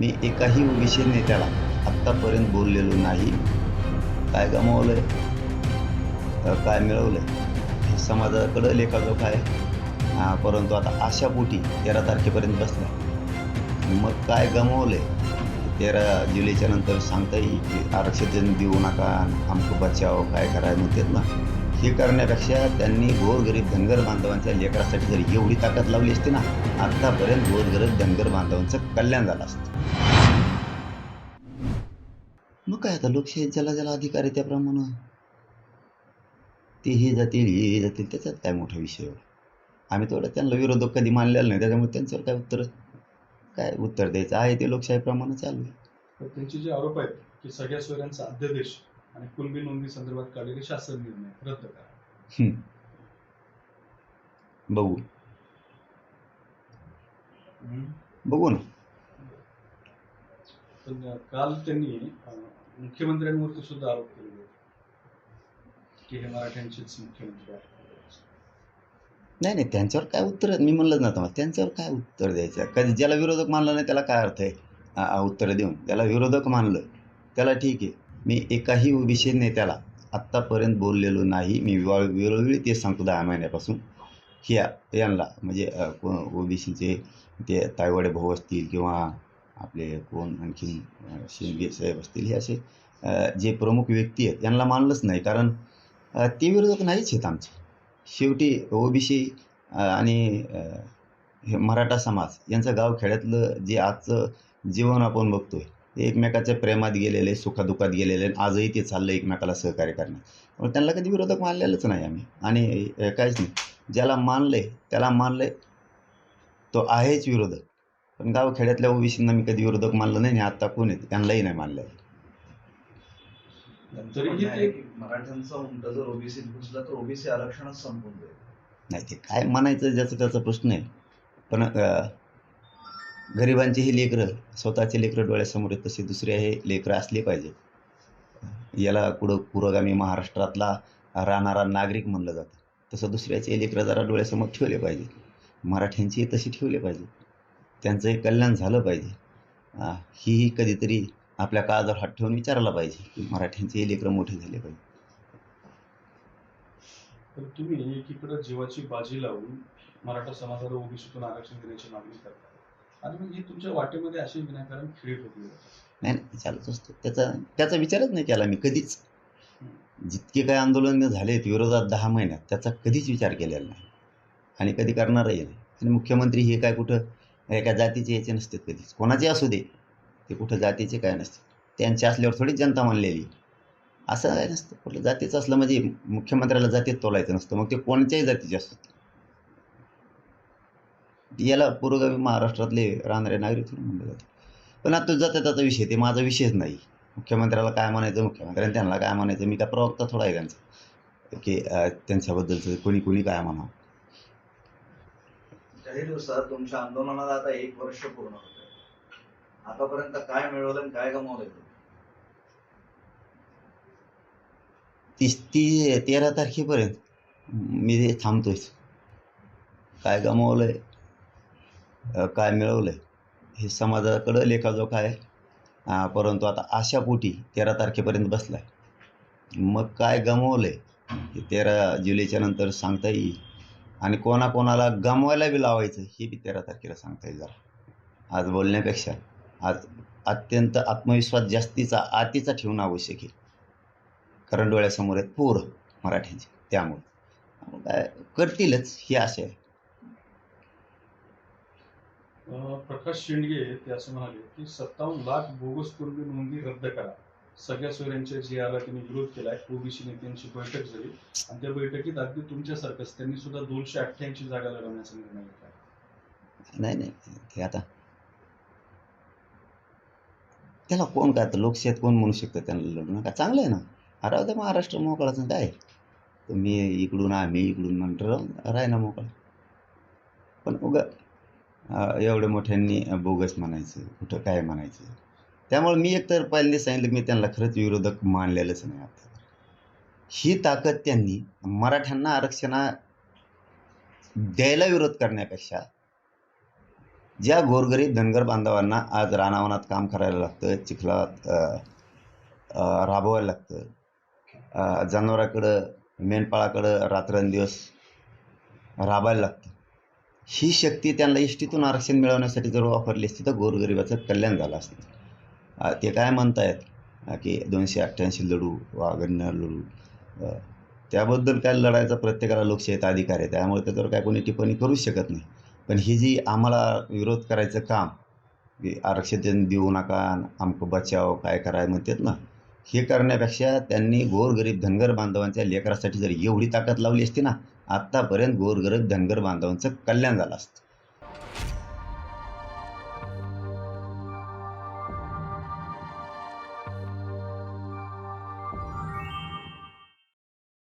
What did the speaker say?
मी एकाही ओबीसी नेत्याला आत्तापर्यंत बोललेलो नाही. काय गमावलं आहे काय मिळवलंय? हे समाजाकडं लेखाजोखा आहे. परंतु आता अशा पोटी तेरा तारखेपर्यंत बसल्या. मग काय गमावलंय? तेरा जुलैच्या नंतर सांगता येईल की आरक्षण देऊ नका आमको बचाव काय करायला म्हणतात ना? हे करण्यापेक्षा त्यांनी गोरगरीब धनगर बांधवांच्या लेकरासाठी जर एवढी ताकद लावली असती ना आत्तापर्यंत गोरगरीब धनगर बांधवांचं कल्याण झालं असतं. मग काय आता लोकशाहीत ज्याला ज्याला अधिकार आहे त्याप्रमाणे? ते हे जातील हे जातील त्याच्यात काय मोठा विषय आम्ही तेवढं त्यांना विरोधक कधी मानलेला नाही त्याच्यामुळे त्यांच्यावर काय उत्तर काय उत्तर द्यायचं? आहे ते लोकशाहीप्रमाणे चालू आहे. त्यांचे जे आरोप आहेत की सगळ्या सोयऱ्यांचा अध्यादेश आणि कुणबी नोंदणी संदर्भात काढलेले शासन निर्णय रद्द करा. बघू. बघू ना. काल त्यांनी मुख्यमंत्र्यांवरती सुद्धा आरोप केले होते की हे मराठ्यांचेच मुख्यमंत्री आहेत. नाही नाही त्यांच्यावर काय उत्तर मी म्हणलं ना तुम्हाला त्यांच्यावर काय उत्तर द्यायचं? कधी ज्याला विरोधक मानलं नाही त्याला काय अर्थ आहे? उत्तर देऊन. त्याला विरोधक मानलं त्याला ठीक आहे. मी एकाही विषय नेत्याला आत्तापर्यंत बोललेलो नाही. मी वेळोवेळी ते सांगतो दहा महिन्यापासून. ह्या यांना म्हणजे ओबीसीचे ते तायवाडे भाऊ असतील किंवा आपले कोण आणखी शिंदे साहेब असतील हे असे जे प्रमुख व्यक्ती आहेत यांना मानलंच नाही. कारण ते विरोधक नाहीच आहेत आमचे. शेवटी ओबीसी आणि हे मराठा समाज यांचं गावखेड्यातलं जे आजचं जीवन आपण बघतोय ते एकमेकाच्या प्रेमात गेलेले सुखादुखात गेलेले आणि आजही ते चाललं एकमेकाला सहकार्य करण्यात. त्यामुळे त्यांना कधी विरोधक मानलेलंच नाही आम्ही. आणि काहीच नाही. ज्याला मानलंय त्याला मानलंय तो आहेच विरोधक. पण गावखेड्यातल्या ओबीसींना मी कधी विरोधक मानलं नाही आणि आत्ता कोण आहेत त्यांनाही नाही मानलं आहे मराठ्यांचा जर ओबीसीत घुसला तर ओबीसी आरक्षणच संपून जाईल. नाही ते काय म्हणायचं ज्याचा त्याचा प्रश्न आहे. पण गरिबांची ही लेकरं स्वतःचे लेकरं डोळ्यासमोर आहेत तसे दुसरे हे लेकरं असले पाहिजे याला पुढं पुरोगामी महाराष्ट्रातला राहणारा नागरिक म्हणलं जातं. तसं दुसऱ्याचे लेकरं जरा डोळ्यासमोर ठेवले पाहिजे मराठ्यांची तशी ठेवले पाहिजे त्यांचंही कल्याण झालं पाहिजे. हीही ही कधीतरी आपल्या काळावर हात ठेवून विचारायला पाहिजे की मराठ्यांचे लेकरं मोठे झाले पाहिजे तुम्ही एकीकडे जीवाची बाजी लावून मराठा समाजाला ओबीसीतून आरक्षण देण्याची मागणी करता. आणि मग ही तुमच्या वाटेमध्ये अशी विनाकारण होती नाही नाही चालूच असतं. त्याचा त्याचा विचारच नाही केला मी कधीच. जितके काय आंदोलन झालेत विरोधात दहा महिन्यात त्याचा कधीच विचार केलेला नाही. आणि कधी करणारही नाही. आणि मुख्यमंत्री हे काय कुठं एका जातीचे याचे नसतात कधीच. कोणाचे असू दे ते कुठं जातीचे काय नसते त्यांचे असल्यावर थोडीच जनता मानलेली असं काय नसतं. कुठलं जातीचं असलं म्हणजे मुख्यमंत्र्याला जातीत तोलायचं नसतं. मग ते कोणत्याही जातीचे असतात. याला पुरोगामी महाराष्ट्रातले राहणारे नागरिक म्हणलं जातं. पण आता जाता त्याचा विषय ते माझा विषयच नाही. मुख्यमंत्र्याला काय म्हणायचं? मुख्यमंत्र्यांनी त्यांना काय म्हणायचं? मी काय प्रवक्ता थोडा आहे त्यांचा. की त्यांच्याबद्दलचं कोणी कोणी काय म्हणावं? काही दिवसात तुमच्या आंदोलनाला आता एक वर्ष पूर्ण होत आतापर्यंत काय मिळवलं आणि काय गमावलंय तुम्ही? तीस ती तेरा तारखेपर्यंत. मी ते थांबतोयच काय गमावलंय? काय मिळवलं हे समाजाकडं लेखाजोखा आहे. परंतु आता अशा पोटी तेरा तारखेपर्यंत बसलाय. मग काय गमावलंय? हे तेरा जुलैच्या नंतर सांगता येईल. आणि कोणाकोणाला गमवायला बी लावायचं हे बी तेरा तारखेला सांगता येईल जरा. आज बोलण्यापेक्षा आज अत्यंत आत्मविश्वास जास्तीचा आतीचा ठेवणं आवश्यक आहे. कारण डोळ्यासमोर आहेत पूर मराठ्यांचे त्यामुळे. काय करतीलच ही आशा आहे. प्रकाश शेंडगे ते असं म्हणाले की सत्तावन्न लाख बोगस कुणबी नोंदणी रद्द करा. सगळ्या सोयऱ्यांच्या जी आला त्यांनी विरोध केलाय. ओबीसी नेत्यांची बैठक झाली. आणि त्या बैठकीत अगदी तुमच्यासारखंच त्यांनी सुद्धा दोनशे अठ्ठ्याऐंशी जागा लढवण्याचा निर्णय घेतला. नाही नाही. ते आता त्याला कोण काय लोकशाहीत कोण म्हणू शकतं त्यांना लढू नका चांगलं आहे ना? हराव तर महाराष्ट्र मोकळाचं काय? तुम्ही इकडून आम्ही इकडून म्हणतो राय ना मोकळा. पण उगा एवढे मोठ्यांनी बोगस म्हणायचं कुठं काय म्हणायचं. त्यामुळे मी एकतर पहिल्यांदा सांगितलं मी त्यांना खरंच विरोधक मानलेलंच नाही आता. ही ताकद त्यांनी मराठ्यांना आरक्षणा द्यायला विरोध करण्यापेक्षा ज्या गोरगरीब धनगर बांधवांना आज रानावनात काम करायला लागतं चिखलात राबवायला लागतं जनावराकडं मेंढपाळाकडं रात्रंदिवस राबायला लागतं. ही शक्ती त्यांना इष्टीतून आरक्षण मिळवण्यासाठी जर वापरली असती तर गोरगरिबाचं कल्याण झालं असतं. ते काय म्हणतायत? की दोनशे अठ्ठ्याऐंशी लढू वाघण्य लढू. त्याबद्दल काय लढायचा प्रत्येकाला लोकशाहीत अधिकार आहे. त्यामुळे त्याच्यावर काय कोणी टिप्पणी करूच शकत नाही. पण ही जी आम्हाला विरोध करायचं काम की आरक्षण देऊ नका आमकं बचाव काय कराय म्हणतात ना हे करण्यापेक्षा त्यांनी गोरगरीब धनगर बांधवांच्या लेकरासाठी जर एवढी ताकद लावली असती ना आत्तापर्यंत गोरगरीब धनगर बांधवांचं कल्याण झालं असतं.